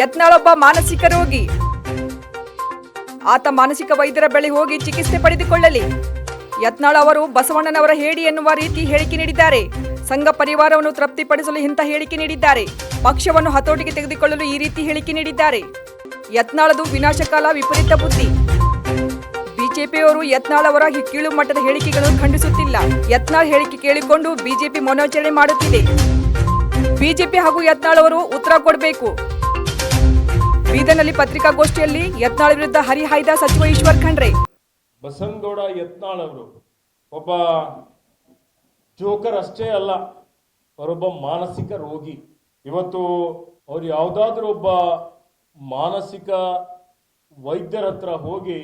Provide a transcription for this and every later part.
ಯತ್ನಾಳೊಬ್ಬ ಮಾನಸಿಕ ರೋಗಿ. ಆತ ಮಾನಸಿಕ ವೈದ್ಯರ ಬಳಿ ಹೋಗಿ ಚಿಕಿತ್ಸೆ ಪಡೆದುಕೊಳ್ಳಲಿ. ಯತ್ನಾಳ ಅವರು ಬಸವಣ್ಣನವರ ಹೇಡಿ ಎನ್ನುವ ರೀತಿ ಹೇಳಿಕೆ ನೀಡಿದ್ದಾರೆ. ಸಂಘ ಪರಿವಾರವನ್ನು ತೃಪ್ತಿಪಡಿಸಲು ಇಂಥ ಹೇಳಿಕೆ ನೀಡಿದ್ದಾರೆ. ಪಕ್ಷವನ್ನು ಹತೋಟಿಗೆ ತೆಗೆದುಕೊಳ್ಳಲು ಈ ರೀತಿ ಹೇಳಿಕೆ ನೀಡಿದ್ದಾರೆ. ಯತ್ನಾಳದು ವಿನಾಶಕಾಲ ವಿಪರೀತ ಬುದ್ಧಿ. ಬಿಜೆಪಿಯವರು ಯತ್ನಾಳ್ ಅವರ ಕೀಳು ಮಟ್ಟದ ಹೇಳಿಕೆಗಳನ್ನು ಖಂಡಿಸುತ್ತಿಲ್ಲ. ಯತ್ನಾಳ್ ಹೇಳಿಕೆ ಕೇಳಿಕೊಂಡು ಬಿಜೆಪಿ ಮನೋಚರಣೆ ಮಾಡುತ್ತಿದೆ. ಬಿಜೆಪಿ ಹಾಗೂ ಯತ್ನಾಳ್ ಅವರು ಉತ್ತರ ಕೊಡಬೇಕು. ಬೀದರ್ನಲ್ಲಿ ಪತ್ರಿಕಾಗೋಷ್ಠಿಯಲ್ಲಿ ಯತ್ನಾಳ್ ವಿರುದ್ಧ ಹರಿಹಾಯ್ದ ಸಚಿವ ಈಶ್ವರ್ ಖಂಡ್ರೆ. ಬಸನಗೌಡ ಯತ್ನಾಳ್ ಅವರು. ಒಬ್ಬ ಜೋಕರ್ ಅಷ್ಟೇ ಅಲ್ಲ, ಅವರೊಬ್ಬ ಮಾನಸಿಕ ರೋಗಿ. ಇವತ್ತು ಅವ್ರು ಯಾವುದಾದ್ರೂ ಒಬ್ಬ ಮಾನಸಿಕ ವೈದ್ಯರ ಹತ್ರ ಹೋಗಿ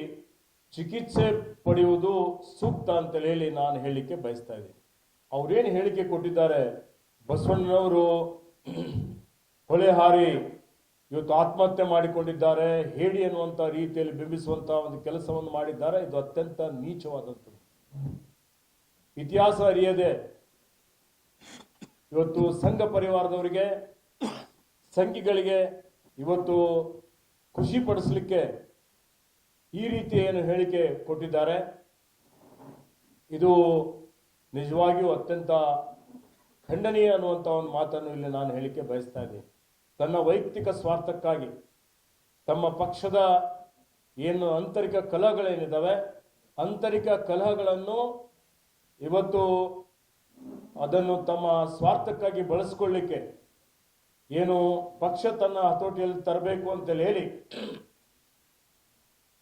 ಚಿಕಿತ್ಸೆ ಪಡೆಯುವುದು ಸೂಕ್ತ ಅಂತ ಹೇಳಿ ನಾನು ಹೇಳಲಿಕ್ಕೆ ಬಯಸ್ತಾ ಇದ್ದೀನಿ. ಅವ್ರೇನು ಹೇಳಿಕೆ ಕೊಟ್ಟಿದ್ದಾರೆ? ಬಸವಣ್ಣನವರು ಹೊಳೆ ಹಾರಿ ಇವತ್ತು ಆತ್ಮಹತ್ಯೆ ಮಾಡಿಕೊಂಡಿದ್ದಾರೆ ಹೇಳಿ ಅನ್ನುವಂಥ ರೀತಿಯಲ್ಲಿ ಬಿಂಬಿಸುವಂತ ಒಂದು ಕೆಲಸವನ್ನು ಮಾಡಿದ್ದಾರೆ, ಇದು ಅತ್ಯಂತ ನೀಚವಾದಂಥದ್ದು. ಇತಿಹಾಸ ಅರಿಯದೆ ಇವತ್ತು ಸಂಘ ಪರಿವಾರದವರಿಗೆ, ಸಂಘಿಗಳಿಗೆ ಇವತ್ತು ಖುಷಿ ಪಡಿಸಲಿಕ್ಕೆ ಈ ರೀತಿ ಏನು ಹೇಳಿಕೆ ಕೊಟ್ಟಿದ್ದಾರೆ. ಇದು ನಿಜವಾಗಿಯೂ ಅತ್ಯಂತ ಖಂಡನೀಯ ಅನ್ನುವಂಥ ಒಂದು ಮಾತನ್ನು ಇಲ್ಲಿ ನಾನು ಹೇಳಿಕೆ ಬಯಸ್ತಾ ಇದ್ದೀನಿ. ತನ್ನ ವೈಯಕ್ತಿಕ ಸ್ವಾರ್ಥಕ್ಕಾಗಿ, ತಮ್ಮ ಪಕ್ಷದ ಏನು ಆಂತರಿಕ ಕಲಹಗಳೇನಿದ್ದಾವೆ, ಆಂತರಿಕ ಕಲಹಗಳನ್ನು ಇವತ್ತು ಅದನ್ನು ತಮ್ಮ ಸ್ವಾರ್ಥಕ್ಕಾಗಿ ಬಳಸ್ಕೊಳ್ಳಿಕ್ಕೆ ಏನು ಪಕ್ಷ ತನ್ನ ಹತೋಟಿಯಲ್ಲಿ ತರಬೇಕು ಅಂತೇಳಿ ಹೇಳಿ,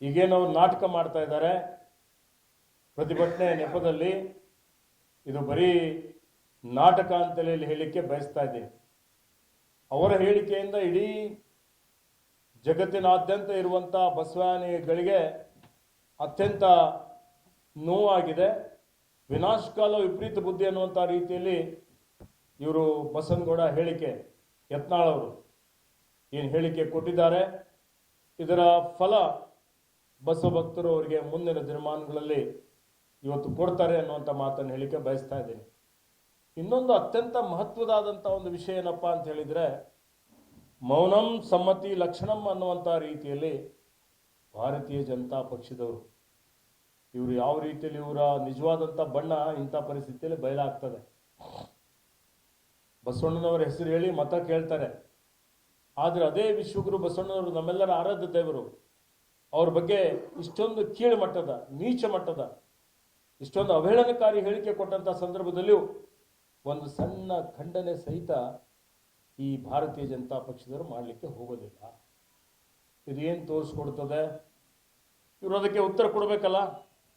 ಈಗೇನು ಅವ್ರು ನಾಟಕ ಮಾಡ್ತಾ ಇದ್ದಾರೆ. ಪ್ರತಿಭಟನೆ ನೆಪದಲ್ಲಿ ಇದು ಬರೀ ನಾಟಕ ಅಂತೇಳಿ ಹೇಳಲಿಕ್ಕೆ ಬಯಸ್ತಾ ಇದ್ದೀನಿ. ಅವರ ಹೇಳಿಕೆಯಿಂದ ಇಡೀ ಜಗತ್ತಿನಾದ್ಯಂತ ಇರುವಂಥ ಬಸವಾನಿಗಳಿಗೆ ಅತ್ಯಂತ ನೋವಾಗಿದೆ. ವಿನಾಶಕಾಲ ವಿಪರೀತ ಬುದ್ಧಿ ಅನ್ನುವಂಥ ರೀತಿಯಲ್ಲಿ ಇವರು ಬಸನಗೌಡ ಹೇಳಿಕೆ, ಯತ್ನಾಳ್ ಅವರು ಏನು ಹೇಳಿಕೆ ಕೊಟ್ಟಿದ್ದಾರೆ. ಇದರ ಫಲ ಬಸವ ಭಕ್ತರು ಅವರಿಗೆ ಮುಂದಿನ ದಿನಮಾನಗಳಲ್ಲಿ ಇವತ್ತು ಕೊಡ್ತಾರೆ ಅನ್ನುವಂಥ ಮಾತನ್ನು ಹೇಳಿಕೆ ಬಯಸ್ತಾ ಇದ್ದೀನಿ. ಇನ್ನೊಂದು ಅತ್ಯಂತ ಮಹತ್ವದಾದಂಥ ಒಂದು ವಿಷಯ ಏನಪ್ಪ ಅಂತ ಹೇಳಿದರೆ, ಮೌನಂ ಸಮ್ಮತಿ ಲಕ್ಷಣಂ ಅನ್ನುವಂಥ ರೀತಿಯಲ್ಲಿ ಭಾರತೀಯ ಜನತಾ ಪಕ್ಷದವರು, ಇವರು ಯಾವ ರೀತಿಯಲ್ಲಿ ಇವರ ನಿಜವಾದಂಥ ಬಣ್ಣ ಇಂಥ ಪರಿಸ್ಥಿತಿಯಲ್ಲಿ ಬಯಲಾಗ್ತದೆ. ಬಸವಣ್ಣನವರ ಹೆಸರು ಹೇಳಿ ಮತ ಕೇಳ್ತಾರೆ. ಆದರೆ ಅದೇ ವಿಶ್ವಗುರು ಬಸವಣ್ಣನವರು ನಮ್ಮೆಲ್ಲರ ಆರಾಧ್ಯ ದೇವರು. ಅವ್ರ ಬಗ್ಗೆ ಇಷ್ಟೊಂದು ಕೀಳು ಮಟ್ಟದ ನೀಚ ಮಟ್ಟದ ಇಷ್ಟೊಂದು ಅವಹೇಳನಕಾರಿ ಹೇಳಿಕೆ ಕೊಟ್ಟಂಥ ಸಂದರ್ಭದಲ್ಲಿಯೂ ಒಂದು ಸಣ್ಣ ಖಂಡನೆ ಸಹಿತ ಈ ಭಾರತೀಯ ಜನತಾ ಪಕ್ಷದವರು ಮಾಡಲಿಕ್ಕೆ ಹೋಗೋದಿಲ್ಲ. ಇದು ಏನು ತೋರಿಸ್ಕೊಡ್ತದೆ? ಇವರು ಅದಕ್ಕೆ ಉತ್ತರ ಕೊಡಬೇಕಲ್ಲ?